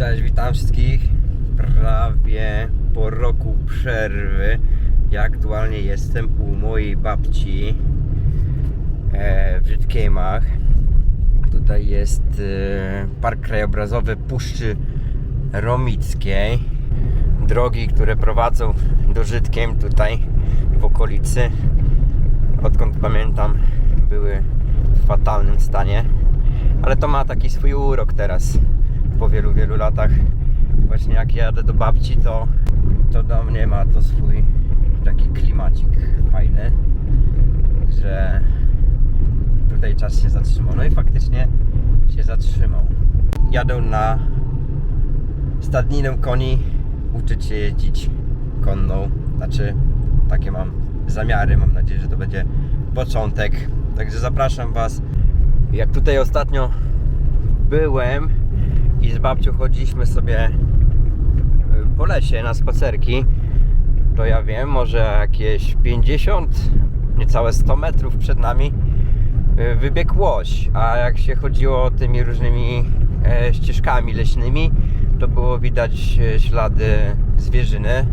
Cześć, witam wszystkich. Prawie po roku przerwy. Ja aktualnie jestem u mojej babci e, w Żydkiemach. Tutaj jest e, Park Krajobrazowy Puszczy Romickiej. Drogi, które prowadzą do Żydkiem tutaj w okolicy. Odkąd pamiętam, były w fatalnym stanie. Ale to ma taki swój urok teraz po wielu, wielu latach. Właśnie jak jadę do babci, to, to do mnie ma to swój taki klimacik fajny, że tutaj czas się zatrzymał. No i faktycznie się zatrzymał. Jadę na stadninę koni uczyć się jeździć konną. Znaczy, takie mam zamiary. Mam nadzieję, że to będzie początek. Także zapraszam Was. Jak tutaj ostatnio byłem i z babcią chodziliśmy sobie y, po lesie na spacerki, to ja wiem, może jakieś 50, niecałe 100 metrów przed nami y, wybiegł łoś, a jak się chodziło tymi różnymi e, ścieżkami leśnymi, to było widać e, ślady zwierzyny.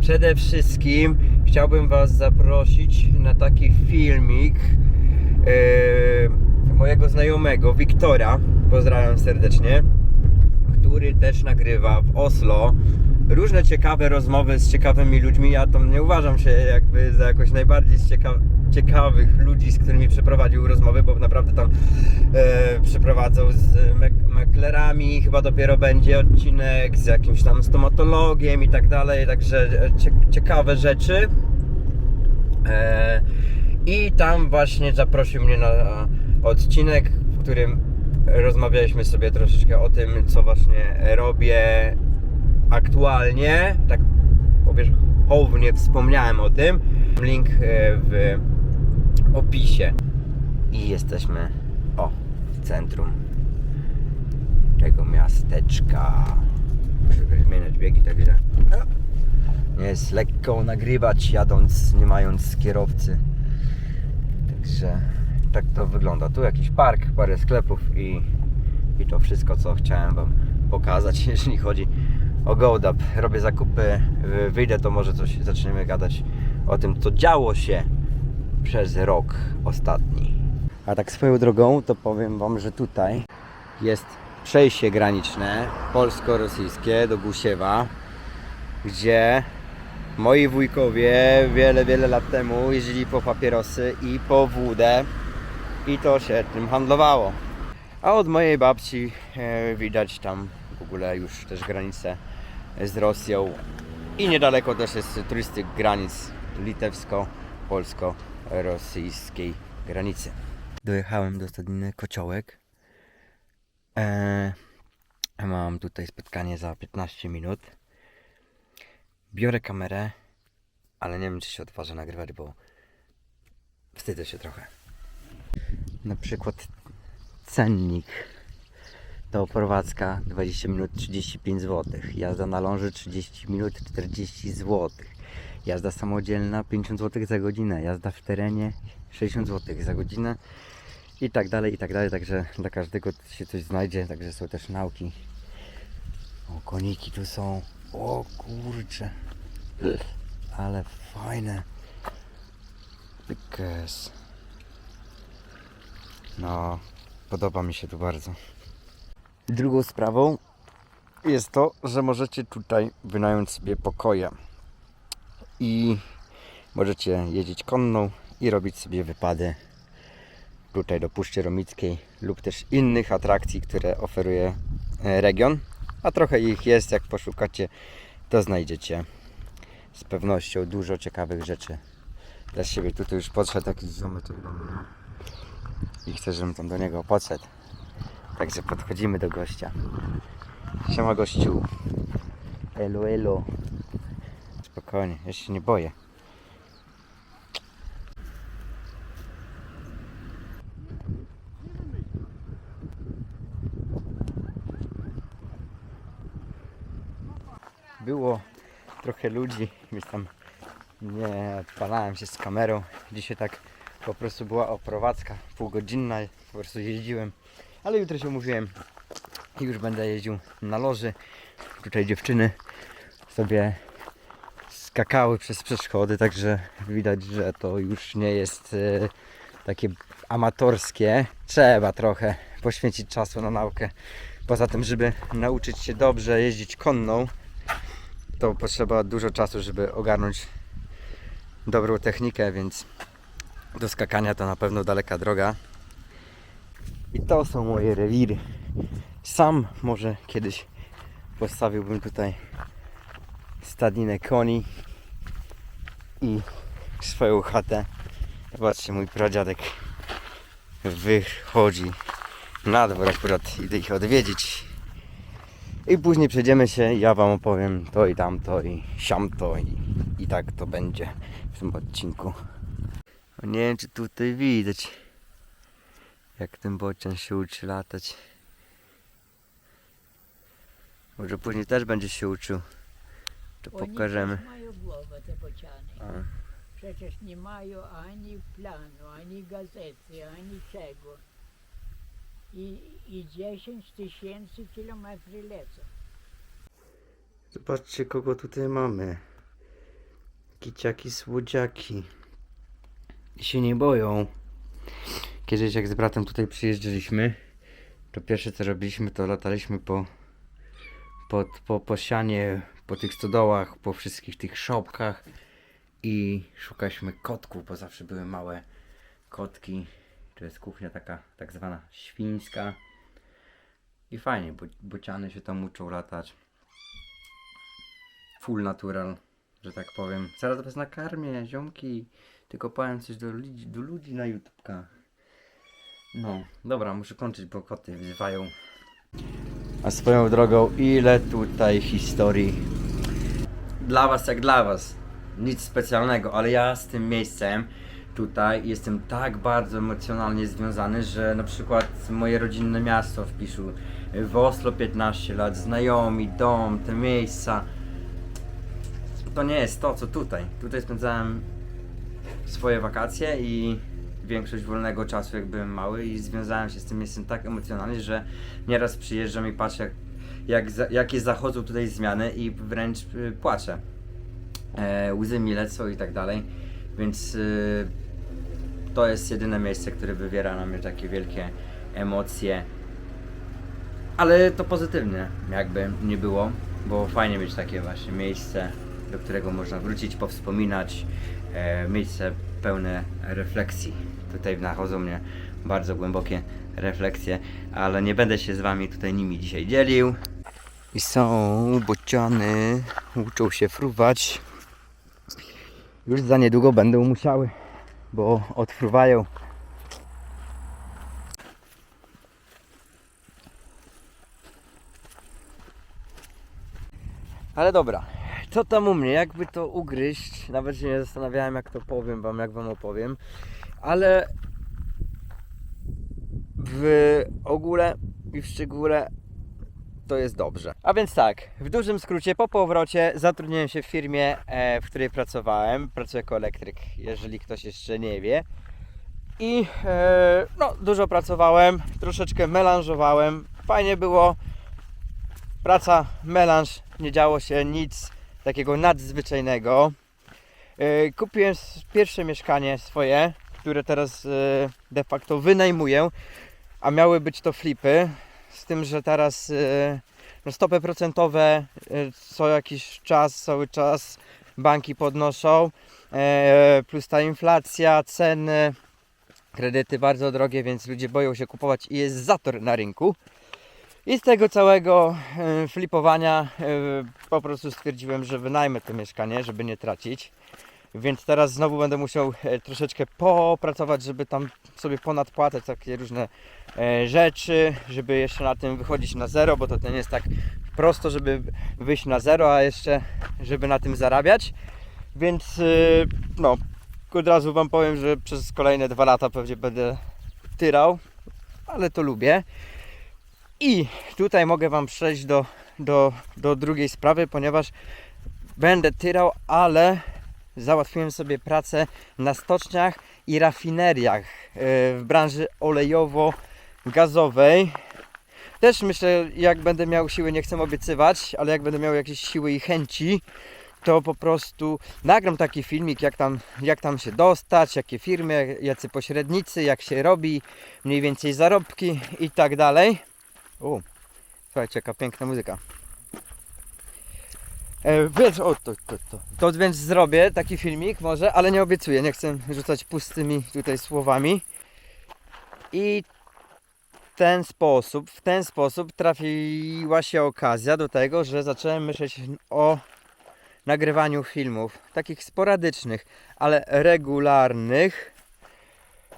Przede wszystkim chciałbym Was zaprosić na taki filmik e, mojego znajomego Wiktora, pozdrawiam serdecznie, który też nagrywa w Oslo różne ciekawe rozmowy z ciekawymi ludźmi. Ja tam nie uważam się jakby za jakoś najbardziej cieka ciekawych ludzi, z którymi przeprowadził rozmowy, bo naprawdę tam e, przeprowadzał z maklerami, chyba dopiero będzie odcinek z jakimś tam stomatologiem i tak dalej, także e, cie ciekawe rzeczy. E, I tam właśnie zaprosił mnie na odcinek, w którym rozmawialiśmy sobie troszeczkę o tym, co właśnie robię aktualnie. Tak powierzchownie wspomniałem o tym. Link e, w opisie. I jesteśmy o w centrum tego miasteczka. Muszę zmieniać biegi, także nie jest lekko nagrywać jadąc, nie mając kierowcy. Także tak to wygląda. Tu jakiś park, parę sklepów i, i to wszystko, co chciałem Wam pokazać, jeżeli chodzi o GoDap. Robię zakupy, wy- wyjdę, to może coś zaczniemy gadać o tym, co działo się przez rok ostatni. A tak swoją drogą, to powiem Wam, że tutaj jest przejście graniczne polsko-rosyjskie do Gusiewa, gdzie moi wujkowie wiele, wiele lat temu jeździli po papierosy i po wódę i to się tym handlowało. A od mojej babci e, widać tam w ogóle już też granicę z Rosją i niedaleko też jest turystyk granic litewsko-polsko-rosyjskiej granicy. Dojechałem do stadniny Kociołek. E, mam tutaj spotkanie za 15 minut. Biorę kamerę, ale nie wiem czy się odważę nagrywać, bo wstydzę się trochę. Na przykład cennik do Prowadzka 20 minut 35 zł. Jazda na ląży 30 minut 40 zł. Jazda samodzielna 50 zł za godzinę. Jazda w terenie 60 zł za godzinę. I tak dalej, i tak dalej. Także dla każdego się coś znajdzie. Także są też nauki. O, koniki tu są. O kurcze. Ale fajne. Pykes. No, podoba mi się tu bardzo. Drugą sprawą jest to, że możecie tutaj wynająć sobie pokoje i możecie jeździć konną i robić sobie wypady tutaj do Puszczy Romickiej lub też innych atrakcji, które oferuje e, region. A trochę ich jest, jak poszukacie, to znajdziecie z pewnością dużo ciekawych rzeczy dla siebie. Tutaj już podszedł jakiś ziomeczek do mnie i chcę, żebym tam do niego podszedł. Także podchodzimy do gościa. Siema gościu. Elo, elo. Spokojnie, ja się nie boję. Było trochę ludzi, więc tam nie odpalałem się z kamerą. Dzisiaj tak po prostu była oprowadzka półgodzinna, po prostu jeździłem. Ale jutro się umówiłem i już będę jeździł na loży. Tutaj dziewczyny sobie skakały przez przeszkody, także widać, że to już nie jest e, takie amatorskie. Trzeba trochę poświęcić czasu na naukę. Poza tym, żeby nauczyć się dobrze jeździć konną, to potrzeba dużo czasu, żeby ogarnąć dobrą technikę, więc do skakania to na pewno daleka droga. I to są moje rewiry. Sam może kiedyś postawiłbym tutaj stadninę koni i swoją chatę. Zobaczcie, mój pradziadek wychodzi na dwór, akurat idę ich odwiedzić. I później przejdziemy się, ja wam opowiem to i tamto i siamto i, i tak to będzie w tym odcinku. Nie wiem czy tutaj widać jak ten bocian się uczy latać. Może później też będzie się uczył. To Oni pokażemy. też mają głowę te bociany. A, Przecież nie mają ani planu, ani gazety, ani czego. I, i 10 tysięcy kilometrów lecą. Zobaczcie kogo tutaj mamy. Kiciaki, słodziaki. Się nie boją. Kiedyś jak z bratem tutaj przyjeżdżaliśmy, to pierwsze co robiliśmy to lataliśmy po, po, po, po sianie, po tych stodołach, po wszystkich tych szopkach i szukaliśmy kotków, bo zawsze były małe kotki. To jest kuchnia taka tak zwana świńska. I fajnie, bo bociany się tam uczą latać full natural, że tak powiem. Zaraz was nakarmię, ziomki. Tylko powiem coś do ludzi, do ludzi na YouTubka. No, dobra, muszę kończyć, bo koty wzywają. A swoją drogą, ile tutaj historii. Dla was jak dla was. Nic specjalnego, ale ja z tym miejscem tutaj jestem tak bardzo emocjonalnie związany, że na przykład moje rodzinne miasto w Piszu, w Oslo 15 lat, znajomi, dom, te miejsca to nie jest to, co tutaj. Tutaj spędzałem swoje wakacje i większość wolnego czasu, jak byłem mały, i związałem się z tym miejscem tak emocjonalnie, że nieraz przyjeżdżam i patrzę, jak, jak jakie zachodzą tutaj zmiany, i wręcz y, płaczę. E, łzy mi lecą i tak dalej. Więc y, to jest jedyne miejsce, które wywiera na mnie takie wielkie emocje. Ale to pozytywnie, jakby nie było, bo fajnie mieć takie właśnie miejsce, do którego można wrócić, powspominać, miejsce pełne refleksji. Tutaj nachodzą mnie bardzo głębokie refleksje, ale nie będę się z wami tutaj nimi dzisiaj dzielił. I są bociany, uczą się fruwać. Już za niedługo będą musiały, bo odfruwają. Ale dobra, co tam u mnie, jakby to ugryźć? Nawet się nie zastanawiałem, jak to powiem wam, jak wam opowiem, ale w ogóle i w szczególe to jest dobrze. A więc tak, w dużym skrócie, po powrocie zatrudniłem się w firmie, e, w której pracowałem. Pracuję jako elektryk, jeżeli ktoś jeszcze nie wie. I e, no, dużo pracowałem, troszeczkę melanżowałem. Fajnie było. Praca, melanż, nie działo się nic takiego nadzwyczajnego. E, Kupiłem pierwsze mieszkanie swoje, które teraz e, de facto wynajmuję, a miały być to flipy. Z tym, że teraz e, no stopy procentowe co jakiś czas, cały czas banki podnoszą, plus ta inflacja, ceny, kredyty bardzo drogie, więc ludzie boją się kupować i jest zator na rynku. I z tego całego e, flipowania e, po prostu stwierdziłem, że wynajmę to mieszkanie, żeby nie tracić. Więc teraz znowu będę musiał e, troszeczkę popracować, żeby tam sobie ponadpłacać takie różne rzeczy, żeby jeszcze na tym wychodzić na zero, bo to nie jest tak prosto, żeby wyjść na zero, a jeszcze żeby na tym zarabiać. Więc no, od razu Wam powiem, że przez kolejne dwa lata pewnie będę tyrał, ale to lubię. I tutaj mogę Wam przejść do, do, do drugiej sprawy, ponieważ będę tyrał, ale załatwiłem sobie pracę na stoczniach i rafineriach e, w branży olejowo-gazowej. Też myślę, jak będę miał siły, nie chcę obiecywać, ale jak będę miał jakieś siły i chęci, to po prostu nagram taki filmik, jak tam, jak tam się dostać, jakie firmy, jacy pośrednicy, jak się robi, mniej więcej zarobki i tak dalej. U, słuchajcie, jaka piękna muzyka. E, więc, o, to, to, to, to więc zrobię taki filmik może, ale nie obiecuję, nie chcę rzucać pustymi tutaj słowami. I ten sposób, w ten sposób trafiła się okazja do tego, że zacząłem myśleć o nagrywaniu filmów, takich sporadycznych, ale regularnych,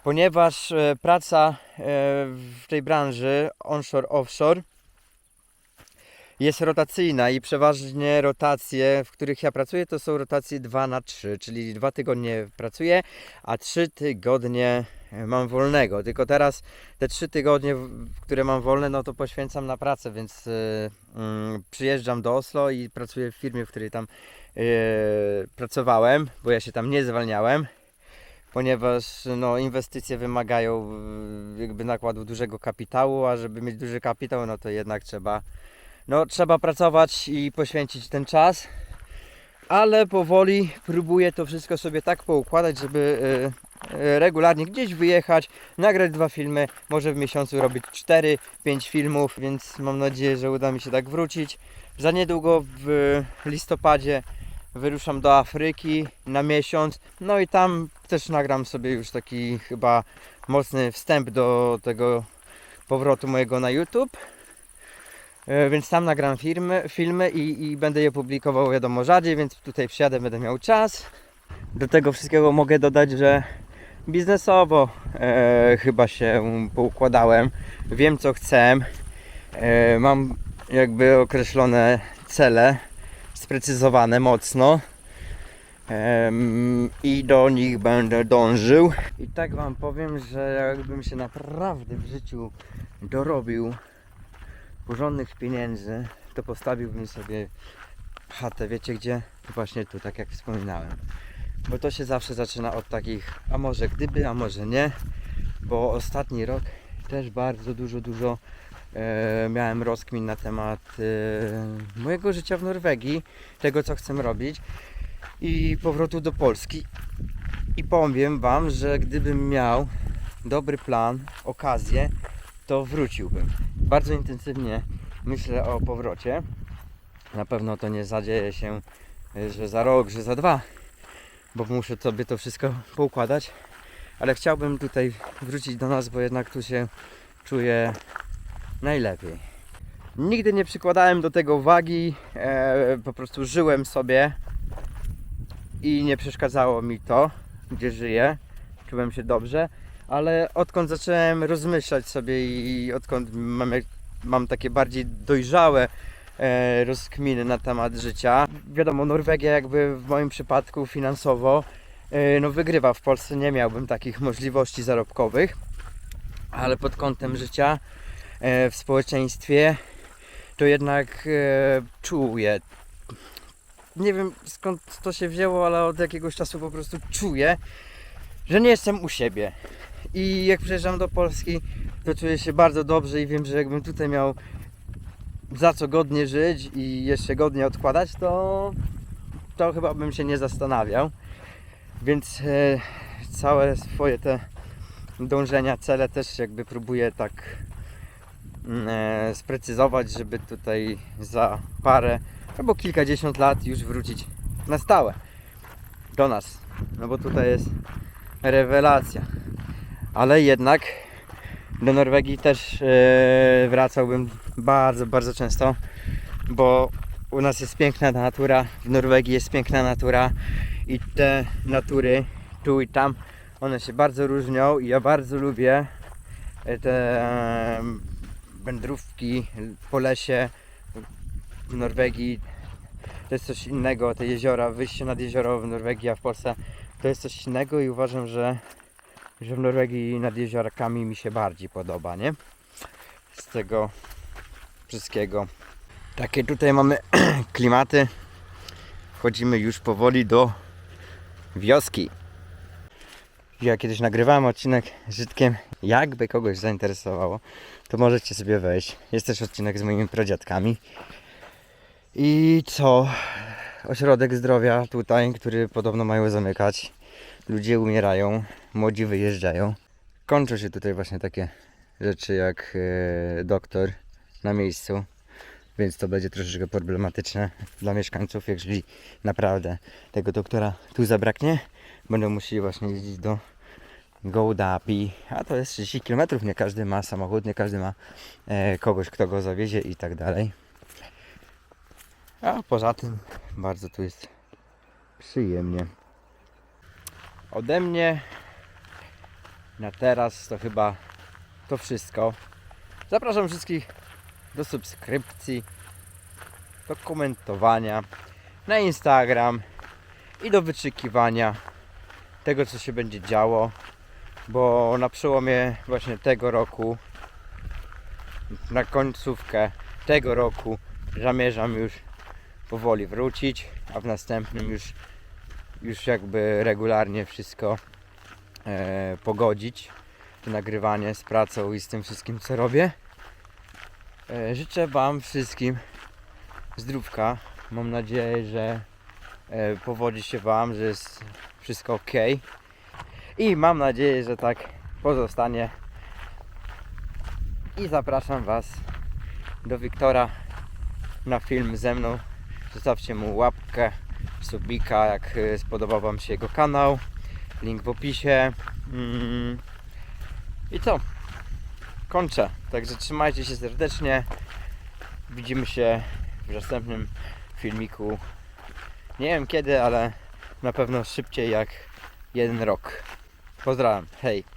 ponieważ e, praca e, w tej branży onshore-offshore jest rotacyjna i przeważnie rotacje, w których ja pracuję, to są rotacje 2 na 3, czyli dwa tygodnie pracuję, a 3 tygodnie mam wolnego. Tylko teraz te 3 tygodnie, które mam wolne, no to poświęcam na pracę, więc e, mm, przyjeżdżam do Oslo i pracuję w firmie, w której tam e, pracowałem, bo ja się tam nie zwalniałem. Ponieważ no, inwestycje wymagają jakby nakładu dużego kapitału, a żeby mieć duży kapitał, no to jednak trzeba no, trzeba pracować i poświęcić ten czas, ale powoli próbuję to wszystko sobie tak poukładać, żeby e, e, regularnie gdzieś wyjechać, nagrać dwa filmy, może w miesiącu robić 4-5 filmów, więc mam nadzieję, że uda mi się tak wrócić. Za niedługo w listopadzie wyruszam do Afryki na miesiąc, no i tam też nagram sobie już taki chyba mocny wstęp do tego powrotu mojego na YouTube. E, Więc tam nagram filmy, filmy i, i będę je publikował wiadomo rzadziej, więc tutaj przyjadę, będę miał czas. Do tego wszystkiego mogę dodać, że biznesowo e, chyba się poukładałem. Wiem co chcę. E, mam jakby określone cele, sprecyzowane mocno. I do nich będę dążył. I tak wam powiem, że jakbym się naprawdę w życiu dorobił porządnych pieniędzy, to postawiłbym sobie chatę, wiecie gdzie? Właśnie tu, tak jak wspominałem. Bo to się zawsze zaczyna od takich, a może gdyby, a może nie. Bo ostatni rok też bardzo dużo, dużo miałem rozkmin na temat e, mojego życia w Norwegii, tego co chcę robić i powrotu do Polski. I powiem Wam, że gdybym miał dobry plan, okazję, to wróciłbym. Bardzo intensywnie myślę o powrocie. Na pewno to nie zadzieje się, y, że za rok, że za dwa, bo muszę sobie to wszystko poukładać. Ale chciałbym tutaj wrócić do nas, bo jednak tu się czuję najlepiej. Nigdy nie przykładałem do tego wagi, e, po prostu żyłem sobie i nie przeszkadzało mi to, gdzie żyję. Czułem się dobrze ale odkąd zacząłem rozmyślać sobie i odkąd mam, mam takie bardziej dojrzałe e, rozkminy na temat życia. Wiadomo, Norwegia jakby w moim przypadku finansowo e, no wygrywa. W Polsce nie miałbym takich możliwości zarobkowych, ale pod kątem życia w społeczeństwie to jednak e, czuję. Nie wiem skąd to się wzięło, ale od jakiegoś czasu po prostu czuję, że nie jestem u siebie. I jak przyjeżdżam do Polski, to czuję się bardzo dobrze i wiem, że jakbym tutaj miał za co godnie żyć i jeszcze godnie odkładać, to, to chyba bym się nie zastanawiał. Więc e, całe swoje te dążenia, cele też jakby próbuję tak e, sprecyzować, żeby tutaj za parę albo kilkadziesiąt lat już wrócić na stałe do nas. No bo tutaj jest rewelacja ale jednak do Norwegii też e, wracałbym bardzo, bardzo często, bo u nas jest piękna natura, w Norwegii jest piękna natura i te natury tu i tam, one się bardzo różnią i ja bardzo lubię e, te e, wędrówki po lesie w Norwegii. To jest coś innego, te jeziora, wyjście nad jezioro w Norwegii, a w Polsce to jest coś innego i uważam, że że w Norwegii nad jeziorkami mi się bardziej podoba, nie? Z tego wszystkiego. Takie tutaj mamy klimaty. Wchodzimy już powoli do wioski. Ja kiedyś nagrywałem odcinek z Żydkiem. Jakby kogoś zainteresowało, to możecie sobie wejść. Jest też odcinek z moimi pradziadkami. I co? Ośrodek zdrowia tutaj, który podobno mają zamykać. Ludzie umierają, młodzi wyjeżdżają. Kończą się tutaj właśnie takie rzeczy jak e, doktor na miejscu, więc to będzie troszeczkę problematyczne dla mieszkańców, jeżeli naprawdę tego doktora tu zabraknie. Będą musieli właśnie jeździć do Gołdapi, a to jest 30 km, nie każdy ma samochód, nie każdy ma e, kogoś, kto go zawiezie i tak dalej. A poza tym bardzo tu jest przyjemnie. Ode mnie na teraz to chyba to wszystko. Zapraszam wszystkich do subskrypcji, do komentowania na Instagram i do wyczekiwania tego, co się będzie działo, bo na przełomie właśnie tego roku, na końcówkę tego roku zamierzam już powoli wrócić, a w następnym już, już jakby regularnie wszystko e, pogodzić, to nagrywanie z pracą i z tym wszystkim, co robię. E, życzę Wam wszystkim zdrówka. Mam nadzieję, że e, powodzi się Wam, że jest wszystko ok. I mam nadzieję, że tak pozostanie. I zapraszam Was do Wiktora na film ze mną. Zostawcie mu łapkę, subika, jak e, spodobał Wam się jego kanał. Link w opisie. Mm. I co? Kończę. Także trzymajcie się serdecznie. Widzimy się w następnym filmiku. Nie wiem kiedy, ale na pewno szybciej jak jeden rok. Pozdrawiam. Hej.